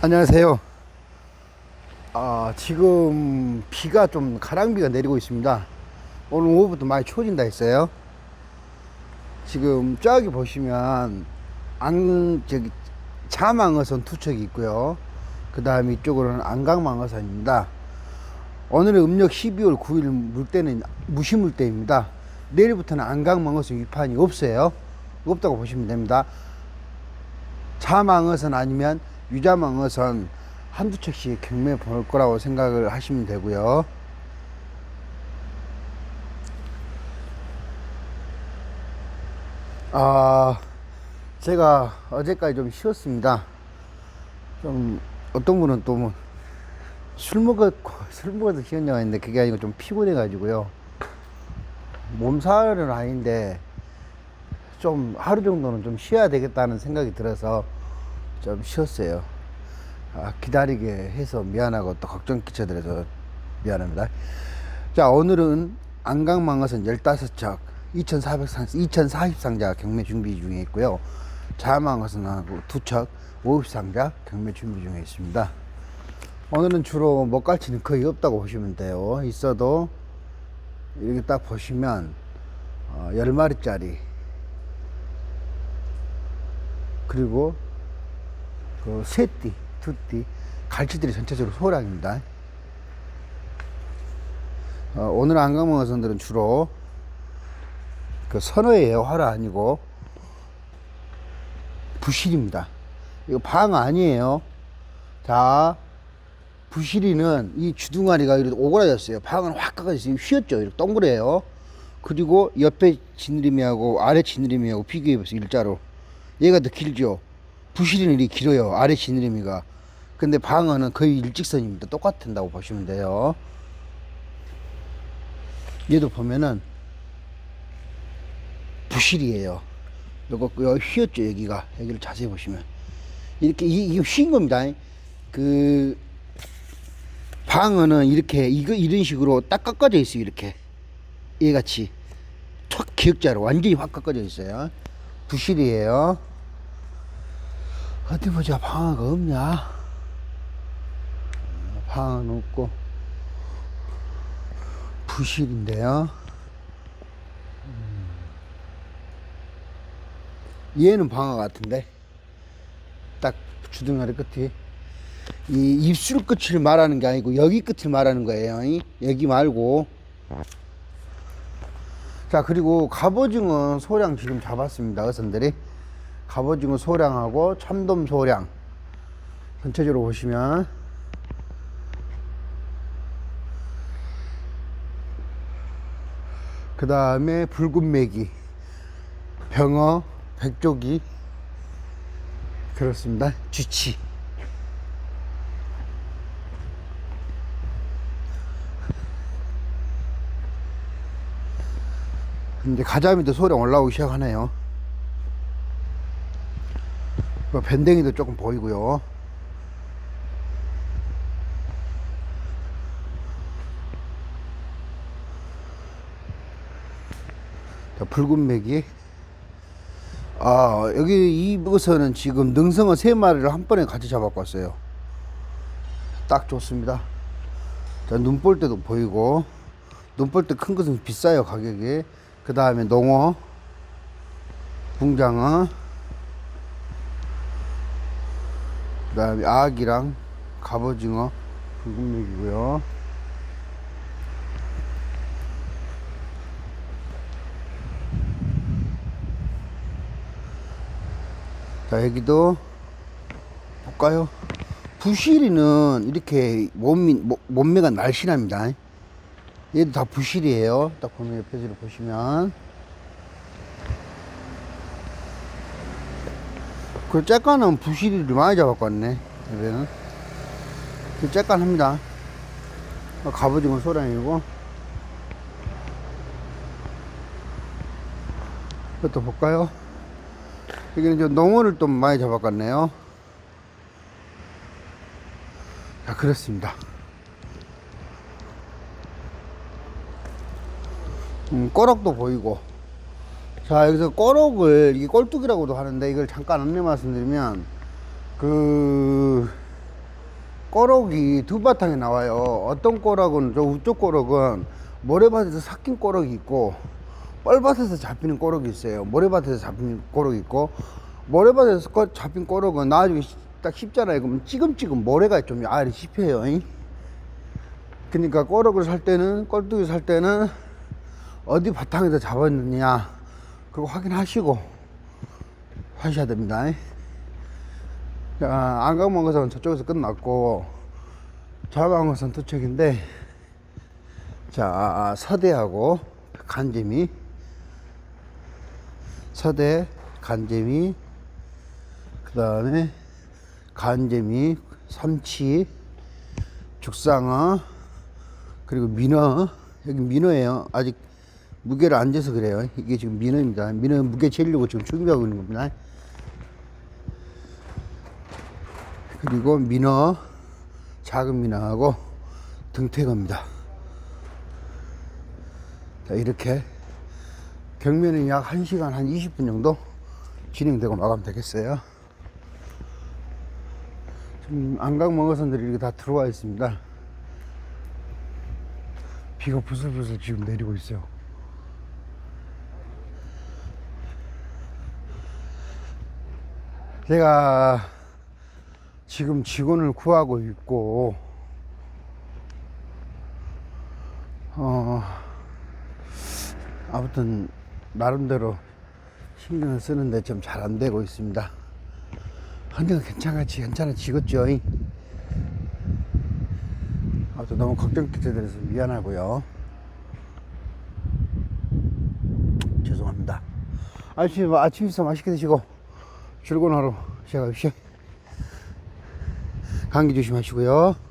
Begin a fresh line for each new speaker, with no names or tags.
안녕하세요. 아, 지금 비가 좀 가랑비가 내리고 있습니다. 오늘 오후부터 많이 추워진다 했어요. 지금 저기 보시면 안 저기 자망어선 두 척이 있고요. 그 다음에 이쪽으로는 안강망어선입니다. 오늘은 음력 12월 9일 물때는 무시물때입니다. 내일부터는 안강망어선 위판이 없어요. 없다고 보시면 됩니다. 자망어선 아니면 유자망어선 한두 척씩 경매 볼 거라고 생각을 하시면 되고요. 아, 제가 어제까지 좀 쉬었습니다. 좀 어떤 분은 또뭐술 먹었고 술 먹어서 쉬었냐고 했는데 그게 아니고 좀 피곤해 가지고요. 몸살은 아닌데 좀 하루 정도는 좀 쉬어야 되겠다는 생각이 들어서 좀 쉬었어요. 아, 기다리게 해서 미안하고 또 걱정 끼쳐드려서 미안합니다. 자, 오늘은 안강망어선 15척 2,400상, 2,040상자 경매 준비 중에 있고요. 자망어선하고 두척 50상자 경매 준비 중에 있습니다. 오늘은 주로 먹갈치는 거의 없다고 보시면 돼요. 있어도 이렇게 딱 보시면 어, 10마리짜리 그리고 그 새띠, 두띠, 갈치들이 전체적으로 소량입니다. 어, 오늘 안강망어선들은 주로 그 선어예요. 화로 아니고 부실입니다. 이거 방 아니에요. 자, 부실이는 이 주둥아리가 이렇게 오그라졌어요. 방은 확 깎아졌어요. 휘었죠. 이렇게 동그래요. 그리고 옆에 지느러미하고 아래 지느러미하고 비교해보세요. 일자로. 얘가 더 길죠. 부실이는 이렇게 길어요. 아래 지느러미가. 근데 방어는 거의 일직선입니다. 똑같은다고 보시면 돼요. 얘도 보면은 부실이에요. 요거 여기 휘었죠 여기가 여기를 자세히 보시면 이렇게 이, 이게 휜 겁니다. 그 방어는 이렇게 이거 이런 식으로 딱 깎아져 있어요 이렇게 얘같이 툭 기역자로 완전히 확 깎아져 있어요. 부실이에요. 어디 보자 방어가 없냐? 방어는 없고 부실인데요. 얘는 방어 같은데 딱 주둥아리 끝이 이 입술 끝을 말하는 게 아니고 여기 끝을 말하는 거예요 이? 여기 말고 자 그리고 갑오징어 소량 지금 잡았습니다 어선들이 갑오징어 소량하고 참돔 소량 전체적으로 보시면 그 다음에 붉은 메기 병어 백조기 그렇습니다. 쥐치. 근데 가자미도 소량 올라오기 시작하네요. 뭐 밴댕이도 조금 보이고요. 자, 붉은 맥이. 아 여기 이부서는 지금 능성어 세 마리를 한 번에 같이 잡아고 왔어요. 딱 좋습니다. 자 눈 볼 때도 보이고 눈 볼 때 큰 것은 비싸요 가격이. 그 다음에 농어 붕장어 그 다음에 아기랑 갑오징어 붉은맥이고요 자 여기도 볼까요? 부실이는 이렇게 몸이, 모- 몸매가 날씬합니다. 얘도 다 부실이에요. 딱 보면 옆에서 보시면. 그 쬐깐은 부실이를 많이 잡았고 왔네. 여기는. 그 쬐깐합니다. 갑오징어 소량이고. 이것도 볼까요? 여기는 좀 농어를 좀 많이 잡아갔네요. 자, 그렇습니다. 음, 꼬락도 보이고. 자, 여기서 꼬락을, 이게 꼴뚜기라고도 하는데, 이걸 잠깐 안내 말씀드리면, 그, 꼬럭이 두 바탕에 나와요. 어떤 꼬락은 저 우쪽 꼬락은 모래밭에서 삭힌 꼬락이 있고 뻘밭에서 잡히는 꼬락이 있어요. 모래밭에서 잡히는 꼬락이 있고 모래밭에서 꺼- 잡힌 꼬락은 나중에 시- 딱 씹잖아요. 그러면 찌금찌금 모래가 좀 알이 씹혀요. 잉? 그러니까 꼬락을 살 때는 꼴뚜기 살 때는 어디 바탕에서 잡았느냐 그거 확인하시고 하셔야 됩니다. 잉? 자, 안강mon거선 저쪽에서 끝났고 좌강원선 도착인데 자 서대하고 간재미 서대 간재미 그 다음에 간재미 삼치 죽상어 그리고 민어 여기 민어예요 아직 무게를 안 재서 그래요. 이게 지금 민어입니다. 민어 무게 재려고 지금 준비하고 있는 겁니다. 그리고 민어 작은 민어하고 등태거입니다. 자 이렇게 경매는 약 1시간 한 20분 정도 진행되고 마감되겠어요. 지금 안강 먹어선들이 이렇게 다 들어와 있습니다. 비가 부슬부슬 지금 내리고 있어요 제가 지금 직원을 구하고 있고 어 아무튼 나름대로 신경을 쓰는데 좀 잘 안 되고 있습니다. 근데 괜찮았지 괜찮아 지겠죠. 아무튼 너무 걱정되게 돼서 미안하고요. 죄송합니다. 아침 아침 식사 맛있게 드시고 하루 시작하십시오. 감기 조심하시고요.